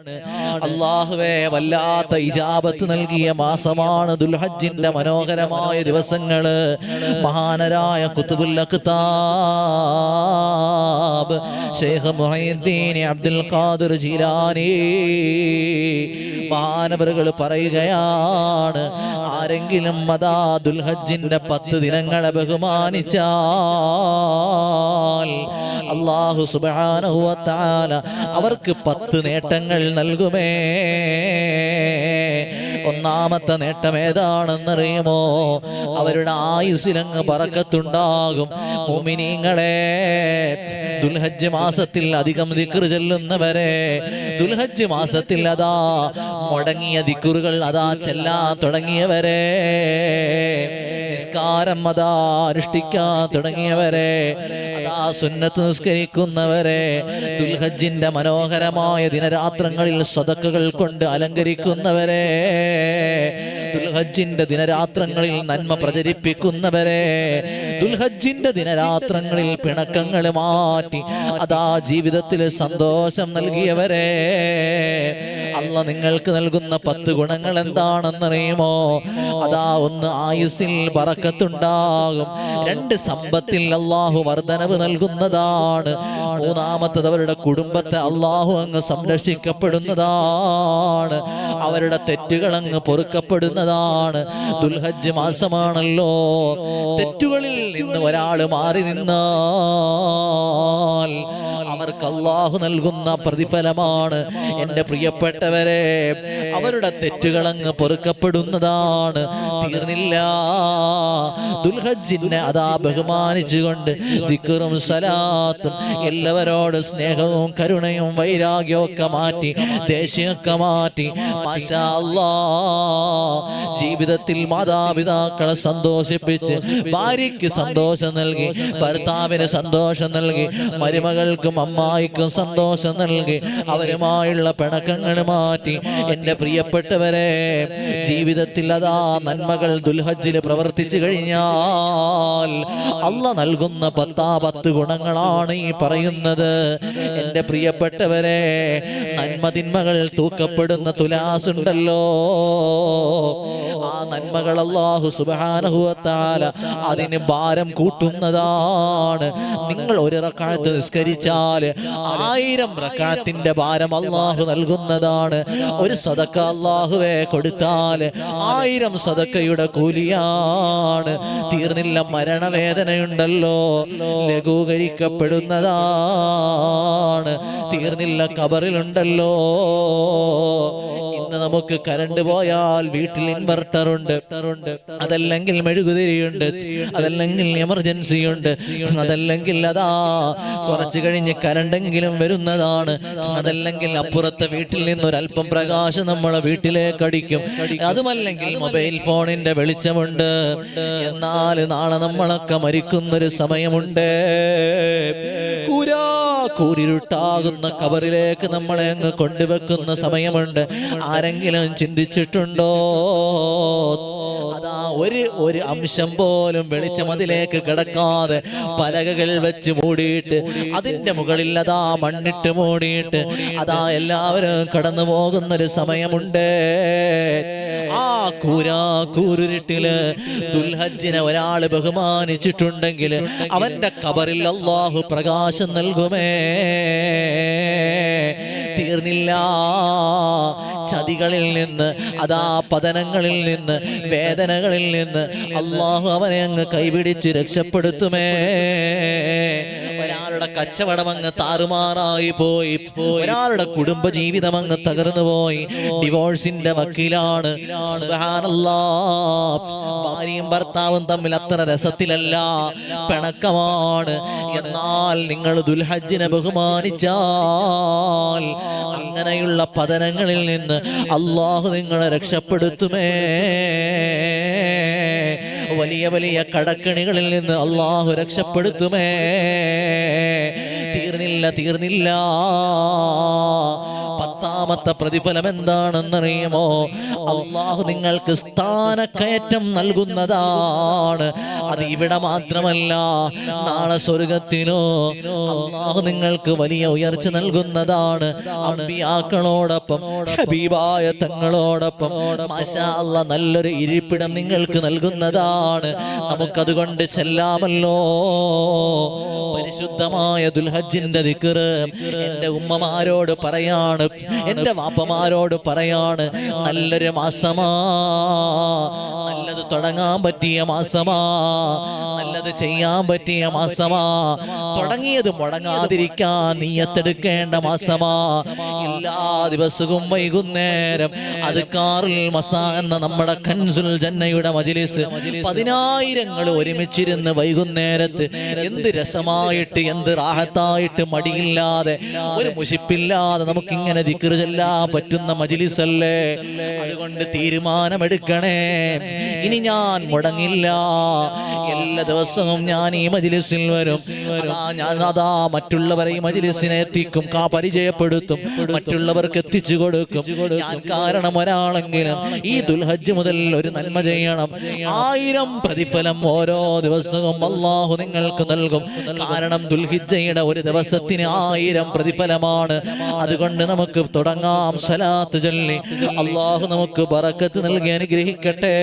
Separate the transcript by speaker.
Speaker 1: അള്ളാഹുവേ വല്ലാത്ത ഇജാബത്ത് നൽകിയ മാസമാണ് ദുൽഹജ്ജിന്റെ മനോഹരമായ ദിവസങ്ങൾ. മഹാനരായ Sheikh Muhiyuddin Abdul Qadir Jilani. മഹാനവറുകൾ പറയുകയാണ് ആരെങ്കിലും അതാ ദുൽഹജ്ജിന്റെ പത്ത് ദിനങ്ങളെ ബഹുമാനിച്ചാൽ അള്ളാഹു തആല അവർക്ക് പത്ത് നേട്ടങ്ങൾ നൽകുമേ. ഒന്നാമത്തെ നേട്ടം ഏതാണെന്നറിയുമോ? അവരുടെ ആയുസിലങ്ങ് പറക്കത്തുണ്ടാകും. മുമിനീങ്ങളെ ദുൽഹജ്ജ് മാസത്തിൽ അധികം ദിക്ർ ചെല്ലുന്നവരെ ദുൽഹജ്ജ് മാസത്തിൽ അതാ മുടങ്ങിയ ദിക്കുറുകൾ അതാ ചെല്ലാൻ തുടങ്ങിയവരെ നിസ്കാരം അതാ അനുഷ്ഠിക്കാൻ തുടങ്ങിയവരെ അതാ സുന്നത്ത് നിസ്കരിക്കുന്നവരെ ദുൽഹജ്ജിന്റെ മനോഹരമായ ദിനരാത്രങ്ങളിൽ സതക്കുകൾ കൊണ്ട് അലങ്കരിക്കുന്നവരെ ദുൽഹജ്ജിന്റെ ദിനരാത്രങ്ങളിൽ നന്മ പ്രചരിപ്പിക്കുന്നവരെ ദുൽഹജ്ജിന്റെ ദിനരാത്രങ്ങളിൽ പിണക്കങ്ങൾ മാറ്റി അതാ ജീവിതത്തിൽ സന്തോഷം നൽകിയവരെ അല്ല നിങ്ങൾക്ക് നൽകുന്ന പത്ത് ഗുണങ്ങൾ എന്താണെന്നറിയുമോ? അതാ ഒന്ന് ആയുസിൽ പറക്കത്തുണ്ടാകും രണ്ട് സമ്പത്തിൽ അള്ളാഹു വർധനവ് നൽകുന്നതാണ്. മൂന്നാമത്തത് അവരുടെ കുടുംബത്തെ അള്ളാഹു അങ്ങ് സംരക്ഷിക്കപ്പെടുന്നതാണ്. അവരുടെ തെറ്റുകൾ അങ്ങ് പൊറുക്കപ്പെടുന്നതാണ്. ദുൽഹജ്ജ് മാസമാണല്ലോ. തെറ്റുകളിൽ നിന്ന് ഒരാൾ മാറി നിന്നാൽ അവർക്ക് അള്ളാഹു നൽകുന്ന പ്രതിഫലമാണ്. എന്റെ പ്രിയപ്പെട്ടവരെ അവരുടെ തെറ്റുകൾ അങ്ങ് പൊറുക്കപ്പെടുന്നതാണ്. തീർന്നില്ല. ദുൽഹജ്ജിനെ അതാ ബഹുമാനിച്ചുകൊണ്ട് ദിക്കറും സലാത്തും എല്ലാവരോട് സ്നേഹവും കരുണയും വൈരാഗ്യവും ഒക്കെ മാറ്റി ദേഷ്യമൊക്കെ മാറ്റി ജീവിതത്തിൽ മാതാപിതാക്കളെ സന്തോഷിപ്പിച്ച് ഭാര്യയ്ക്ക് സന്തോഷം നൽകി ഭർത്താവിന് സന്തോഷം നൽകി മരുമകൾക്കും അമ്മായിക്കും സന്തോഷം നൽകി അവരുമായുള്ള പിണക്കങ്ങൾ മാറ്റി. എന്റെ പ്രിയപ്പെട്ടവരെ ജീവിതത്തിൽ അതാ നന്മകൾ ദുൽഹജ്ജിൽ പ്രവർത്തിച്ചു കഴിഞ്ഞാൽ അല്ല നൽകുന്ന പത്താ പത്ത് ഗുണങ്ങളാണ് ഈ പറയുന്നത്. എന്റെ പ്രിയപ്പെട്ടവരെ നന്മതിന്മകൾ തൂക്കപ്പെടുന്ന തുലാസ് ഉണ്ടല്ലോ ആ നന്മകൾ അള്ളാഹു തആല അതിന് ഭാരം കൂട്ടുന്നതാണ്. നിങ്ങൾ ഒരു റക്കാത്ത് നിസ്കരിച്ചാൽ ആയിരം റക്കാത്തിന്റെ ഭാരം അള്ളാഹു നൽകുന്നതാണ്. ഒരു സദക്ക അള്ളാഹുവെ കൊടുത്താൽ ആയിരം സദക്കയുടെ കൂലിയാണ്. തീർന്നില്ല മരണവേദനയുണ്ടല്ലോ. ലഘൂകരിക്കപ്പെടുന്നതാണ്. തീർന്നില്ല കബറിലുണ്ടല്ലോ ഇന്ന് നമുക്ക് കരണ്ട് പോയാൽ വീട്ടിൽ ഇൻവെർട്ടർ ഉണ്ട്. അതല്ലെങ്കിൽ മെഴുകുതിരിയുണ്ട് അതല്ലെങ്കിൽ എമർജൻസി ഉണ്ട്. അതല്ലെങ്കിൽ അതാ കുറച്ചു കഴിഞ്ഞ് കരണ്ടെങ്കിലും വരുന്നതാണ്. അതല്ലെങ്കിൽ അപ്പുറത്തെ വീട്ടിൽ നിന്ന് ഒരല്പം പ്രകാശം നമ്മളെ വീട്ടിലേക്ക് അടിക്കും. അതുമല്ലെങ്കിൽ മൊബൈൽ ഫോണിന്റെ വെളിച്ചമുണ്ട്. എന്നാൽ നാളെ നമ്മളൊക്കെ മരിക്കുന്നൊരു സമയമുണ്ട്. കൂരാ കൂരിരുട്ടാകുന്ന കവറിലേക്ക് നമ്മളെ അങ്ങ് കൊണ്ടുവെക്കുന്ന സമയമുണ്ട്. ആരെങ്കിലും ചിന്തിച്ചിട്ടുണ്ടോ? അതാ ഒരു ഒരു അംശം പോലും വെളിച്ചം അതിലേക്ക് കിടക്കാതെ പലകകൾ വെച്ച് മൂടിയിട്ട് അതിന്റെ മുകളിൽ അതാ മണ്ണിട്ട് മൂടിയിട്ട് അതാ എല്ലാവരും കടന്നു പോകുന്നൊരു സമയമുണ്ട്. ആ ദുൽഹജ്ജിനെ ഒരാൾ ബഹുമാനിച്ചിട്ടുണ്ടെങ്കിൽ അവന്റെ കബറിൽ അള്ളാഹു പ്രകാശം നൽകുമേ. തീർന്നില്ല. ചതികളിൽ നിന്ന് അതാ പതനങ്ങളിൽ നിന്ന് വേദനകളിൽ നിന്ന് അള്ളാഹു അവനെ അങ്ങ് കൈപിടിച്ച് രക്ഷപ്പെടുത്തുമേ. കച്ചവടം അങ്ങ് താറുമാറായി പോയി ഒരാളുടെ കുടുംബ ജീവിതം അങ്ങ് തകർന്നു പോയി. ഡിവോഴ്സിന്റെ വക്കീലാണ്. ഭാര്യയും ഭർത്താവും തമ്മിൽ അത്ര രസത്തിലല്ല. പിണക്കമാണ്. എന്നാൽ നിങ്ങൾ ദുൽഹജ്ജിനെ ബഹുമാനിച്ചാൽ അങ്ങനെയുള്ള പതനങ്ങളിൽ നിന്ന് അള്ളാഹു നിങ്ങളെ രക്ഷപ്പെടുത്തുമേ. വലിയ വലിയ കടക്കിണികളിൽ നിന്ന് അള്ളാഹു രക്ഷപ്പെടുത്തുമേ. തീർന്നില്ല തീർന്നില്ല. പത്താ പ്രതിഫലം എന്താണെന്നറിയുമോ? അള്ളാഹു നിങ്ങൾക്ക് സ്ഥാനക്കയറ്റം നൽകുന്നതാണ്. അത് ഇവിടെ മാത്രമല്ല നാളെ സ്വർഗത്തിനോ അള്ളാഹു നിങ്ങൾക്ക് വലിയ ഉയർച്ച നൽകുന്നതാണ്. അമ്പിയാക്കളോടൊപ്പം ഹബീബായ തങ്ങളോടൊപ്പം മാഷാ അല്ലാ നല്ലൊരു ഇരിപ്പിടം നിങ്ങൾക്ക് നൽകുന്നതാണ്. നമുക്കതുകൊണ്ട് ചെല്ലാമല്ലോ. പരിശുദ്ധമായ ദുൽഹജിന്റെ ദിക്കറ് എന്റെ ഉമ്മമാരോട് പറയാണ് എന്റെ വാപ്പമാരോട് പറയാണ് നല്ലൊരു മാസമാ നല്ലത് തുടങ്ങാൻ പറ്റിയ മാസമാ നല്ലത് ചെയ്യാൻ പറ്റിയ മാസമാ തുടങ്ങിയത് മുടങ്ങാതിരിക്കാൻ നീയത്തെടുക്കേണ്ട മാസമാ എല്ലാ ദിവസവും വൈകുന്നേരം അത് കാറിൽ മസാ എന്ന നമ്മുടെ കൻസുൽ ജന്നയുടെ മജിലിസ് പതിനായിരങ്ങൾ ഒരുമിച്ചിരുന്ന് വൈകുന്നേരത്ത് എന്ത് രസമായിട്ട് എന്ത് റാഹത്തായിട്ട് മടിയില്ലാതെ ഒരു മുഷിപ്പില്ലാതെ നമുക്ക് ഇങ്ങനെ ദിക്റ് ചെല്ലാൻ പറ്റുന്ന മജിലിസ് അല്ലേ അതുകൊണ്ട് തീരുമാനമെടുക്കണേ. ഇനി ഞാൻ മുടങ്ങില്ല. എല്ലാ ദിവസവും ഞാൻ ഈ മജിലിസിൽ വരും. ഞാൻ അതാ മറ്റുള്ളവരെ ഈ മജിലിസിനെ എത്തിക്കും കാ പരിചയപ്പെടുത്തും മറ്റുള്ളവർക്ക് എത്തിച്ചു കൊടുക്കും. ഞാൻ കാരണം ഒരാളെങ്കിലും ഈ ദുൽഹജ്ജ് മുതൽ ഒരു നന്മ ചെയ്യണം. ആയിരം പ്രതിഫലം ഓരോ ദിവസവും അള്ളാഹു നിങ്ങൾക്ക് നൽകും. കാരണം ദുൽഹിജയുടെ ഒരു ദിവസത്തിന് ആയിരം പ്രതിഫലമാണ്. അതുകൊണ്ട് നമുക്ക് തുടങ്ങാം. സലാത്ത് ചൊല്ലി. അള്ളാഹു നമുക്ക് ബറക്കത്ത് നൽകി അനുഗ്രഹിക്കട്ടെ.